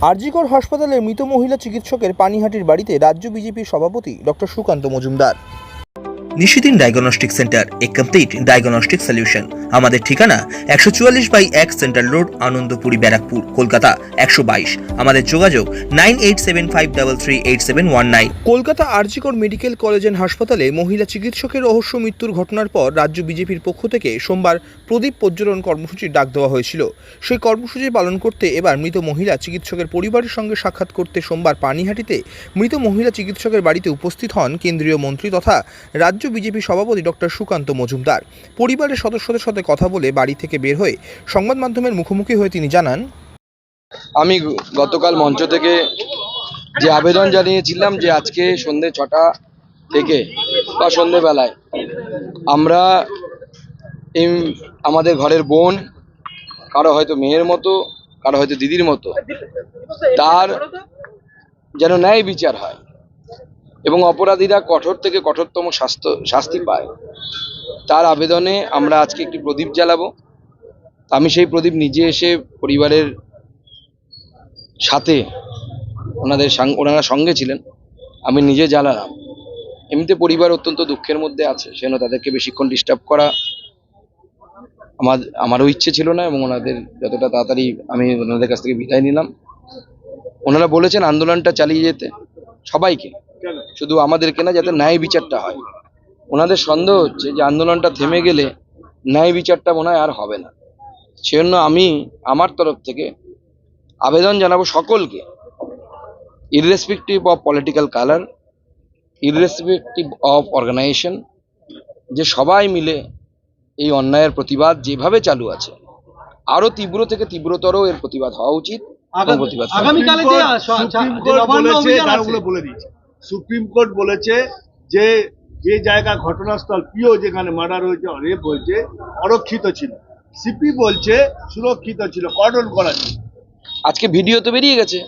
আরজিকর হাসপাতালে মৃত মহিলা চিকিৎসকের পানিহাটির বাড়িতে রাজ্য বিজেপির সভাপতি doctor Sukanta Majumdar. Nishidin diagnostic centre a complete diagnostic solution আমাদের ঠিকানা একশো চুয়াল্লিশ বাই এক সেন্ট্রাল রোড আনন্দপুরি, ব্যারাকপুর, কলকাতা একশো বাইশ। আমাদের যোগাযোগ nine eight seven five double three eight seven one nine. Kolkata RG Kar medical college and হাসপাতালে মহিলা চিকিৎসকের রহস্য মৃত্যুর ঘটনার পর রাজ্য বিজেপির পক্ষ থেকে সোমবার প্রদীপ প্রজ্বলন কর্মসূচির ডাক দেওয়া হয়েছিল। সেই কর্মসূচি পালন করতে এবার মৃত মহিলা চিকিৎসকের পরিবারের সঙ্গে সাক্ষাৎ করতে সোমবার পানিহাটিতে মৃত মহিলা চিকিৎসকের বাড়িতে উপস্থিত হন কেন্দ্রীয় মন্ত্রী তথা রাজ্য বিজেপি সভাপতি ডক্টর সুকান্ত মজুমদার। পরিবারের সদস্যদের সাথে কথা বলে বাড়ি থেকে বের হয়ে সংবাদ মাধ্যমের মুখোমুখি হয়ে তিনি জানান, আমি গতকাল মঞ্চ থেকে যে আবেদন জানিয়েছিলাম যে আজকে সন্ধে ছটা থেকে বা সন্ধেবেলায় আমরা আমাদের ঘরের বোন, কারও হয়তো মেয়ের মতো, কারও হয়তো দিদির মতো, তার যেন ন্যায় বিচার হয়। এবং অপরাধীরা কঠোর থেকে কঠোরতম শাস্ত, শাস্তি পায়। তার আবেদনে আমরা আজকে একটি প্রদীপ জ্বালাবো। আমি সেই প্রদীপ নিজে এসে পরিবারের সাথে ওনাদের ওনারা সঙ্গে ছিলেন। আমি নিজে জ্বালালাম। এমনিতে পরিবার অত্যন্ত দুঃখের মধ্যে আছে সেন তাদেরকে বেশিক্ষণ ডিস্টার্ব করা আমার, আমারও ইচ্ছে ছিল না এবং ওনাদের যতটা তাড়াতাড়ি আমি ওনাদের কাছ থেকে বিদায় নিলাম। ওনারা বলেছেন, আন্দোলনটা চালিয়ে যেতে। সবাইকে। শুধু আমাদেরকে না যাতে ন্যায় বিচারটা হয়। ওনাদের সন্দেহ হচ্ছে যে আন্দোলনটা থেমে গেলে ন্যায় বিচারটা মনে হয় আর হবে না। সেজন্য আমি আমার তরফ থেকে আবেদন জানাব সকলকে irrespective of political colour irrespective of organisation যে সবাই মিলে এই অন্যায়ের প্রতিবাদ যেভাবে চালু আছে আরও তীব্র থেকে তীব্রতর এর প্রতিবাদ হওয়া উচিত এবং প্রতিবাদ সুপ্রিম কোর্ট বলেছে যে যে জায়গা ঘটনাস্থল পিও যেখানে মার্ডার হয়েছে রেপ হয়েছে, অরক্ষিত ছিল। সিপি বলছে সুরক্ষিত ছিল কর্ডন করা ছিল। আজকে ভিডিও তো বেরিয়ে গেছে।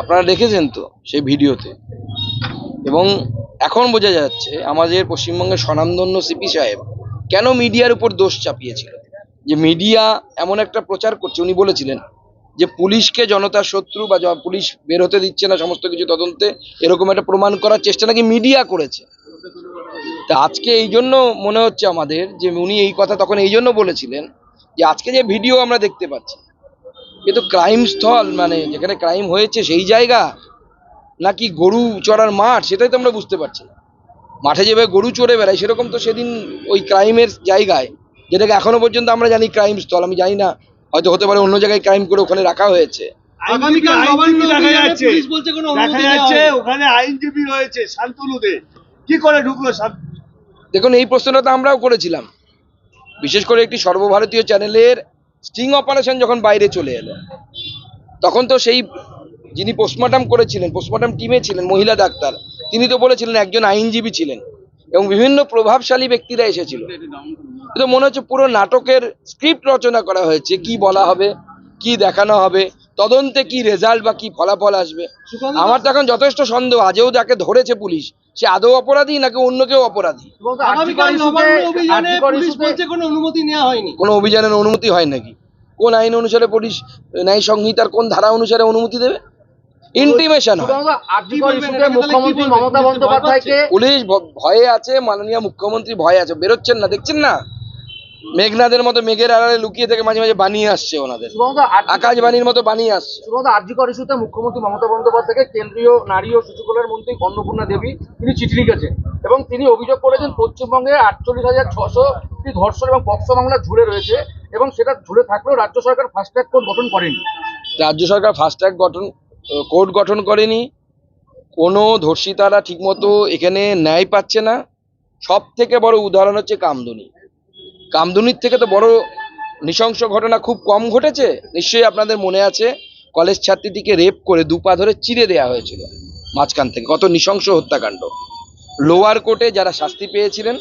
আপনারা দেখেছেন তো সেই ভিডিওতে। এবং এখন বোঝা যাচ্ছে আমাদের পশ্চিমবঙ্গের স্বনামধন্য সিপি সাহেব কেন মিডিয়ার উপর দোষ চাপিয়েছিল? যে মিডিয়া এমন একটা প্রচার করছে, উনি বলেছিলেন যে পুলিশকে জনতার শত্রু বা পুলিশ বের হতে দিচ্ছে না সমস্ত কিছু তদন্তে, এরকম একটা প্রমাণ করার চেষ্টা নাকি মিডিয়া করেছে। তা আজকে এই জন্য মনে হচ্ছে আমাদের যে উনি এই কথা তখন এই জন্য বলেছিলেন যে আজকে যে ভিডিও আমরা দেখতে পাচ্ছি কিন্তু ক্রাইম স্থল মানে যেখানে ক্রাইম হয়েছে সেই জায়গা, নাকি গরু চড়ার মাঠ, সেটাই তো আমরা বুঝতে পারছি মাঠে যেভাবে গরু চড়ে বেড়ায়, সেরকম তো সেদিন ওই ক্রাইমের জায়গায়, যেটাকে এখনও পর্যন্ত আমরা জানি ক্রাইম স্থল, আমি জানি না হয়তো হতে পারে অন্য জায়গায় ক্রাইম করে ওখানে রাখা হয়েছে। ওখানে আইনজীবী রয়েছে কি করে ঢুকলো দেখুন এই প্রশ্নটা তো আমরাও করেছিলাম। বিশেষ করে একটি সর্বভারতীয় চ্যানেলের স্টিং অপারেশন যখন বাইরে চলে এলো তখন তো সেই যিনি পোস্টমর্টম করেছিলেন পোস্টমর্টম টিমে ছিলেন মহিলা ডাক্তার তিনি তো বলেছিলেন একজন আইনজীবী ছিলেন এবং বিভিন্ন প্রভাবশালী ব্যক্তিরা এসেছিল। কিন্তু মনে হচ্ছে পুরো নাটকের স্ক্রিপ্ট রচনা করা হয়েছে কি বলা হবে কি দেখানো হবে তদন্তে কি রেজাল্ট বা কি ফলাফল আসবে? আমার তো এখন যথেষ্ট সন্দেহ আজও যাকে ধরেছে পুলিশ সে আদৌ অপরাধী নাকি অন্য কেউ অপরাধী? কোনো অনুমতি নেওয়া হয়নি। কোনো অভিযানের অনুমতি হয় নাকি? কোন আইন অনুসারে পুলিশ ন্যায় সংহিতার কোন ধারা অনুসারে অনুমতি দেবে? ইন্টিমেশন হয়। পুলিশ ভয়ে আছে মাননীয় মুখ্যমন্ত্রী ভয়ে আছে বেরোচ্ছেন না দেখছেন না? মেঘনাদের মতো মেঘের আড়ালে লুকিয়ে থেকে মাঝে মাঝে বানিয়ে আসছে ওনাদের। আকাশ বাণীর মতো বানিয়ে আসছে। শুধুমাত্র আর্যিকর ইস্যুতে মুখ্যমন্ত্রী মমতা বন্দ্যোপাধ্যায়কে কেন্দ্রীয় নারী ও শিশুকল্যাণ মন্ত্রী অন্নপূর্ণা দেবী তিনি চিঠি লিখেছেন এবং তিনি অভিযোগ করেছেন পশ্চিমবঙ্গে আটচল্লিশ হাজার ছশো ধর্ষণ এবং পক্সো মামলা ঝুলে রয়েছে এবং সেটা ঝুলে থাকলেও রাজ্য সরকার ফাস্ট ট্র্যাক কোর্ট গঠন করেনি। রাজ্য সরকার ফাস্ট ট্র্যাক গঠন কোর্ট গঠন করেনি। কোনো ধর্ষিতারা ঠিকমতো এখানে ন্যায় পাচ্ছে না। সব থেকে বড় উদাহরণ হচ্ছে কামদুনি। কামদুনির থেকে তো বড় নৃশংস ঘটনা খুব কম ঘটেছে, নিশ্চয়ই আপনাদের মনে আছে, কলেজ ছাত্রীটিকে রেপ করে দুপা ধরে চিড়ে দেওয়া হয়েছিল মাঝখান থেকে, কত নৃশংস হত্যাকাণ্ড। লোয়ার কোর্টে যারা শাস্তি পেয়েছিলেন,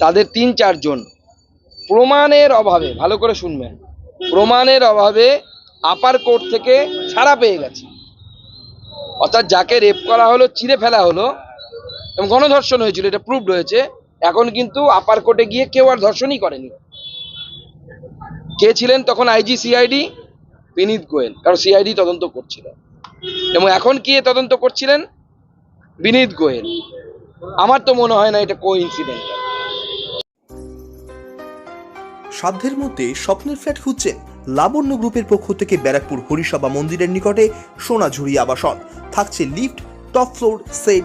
তাদের তিন চারজন, প্রমাণের অভাবে, ভালো করে শুনবেন, প্রমাণের অভাবে আপার কোর্ট থেকে ছাড়া পেয়ে গেছে। অর্থাৎ যাকে রেপ করা হলো, চিড়ে ফেলা হলো, এবং গণধর্ষণ হয়েছিল, এটা প্রুভড হয়েছে এখন কিন্তু আপার কোর্টে গিয়ে কেউ আর ধর্ষণই করেনি। কে ছিলেন তখন আইজি সিআইডি বিনীত গোয়েল। কারণ সিআইডি তদন্ত করছিল। এবং এখন কে তদন্ত করছিলেন? বিনীত গোয়েল। আমার তো মনে হয় না এটা কো ইনসিডেন্ট সাধ্যের মধ্যে স্বপ্নের ফ্ল্যাট খুঁজছেন লাবণ্য গ্রুপের পক্ষ থেকে ব্যারাকপুর হরিসভা মন্দিরের নিকটে সোনাঝুরি আবাসন। থাকছে lift, top floor set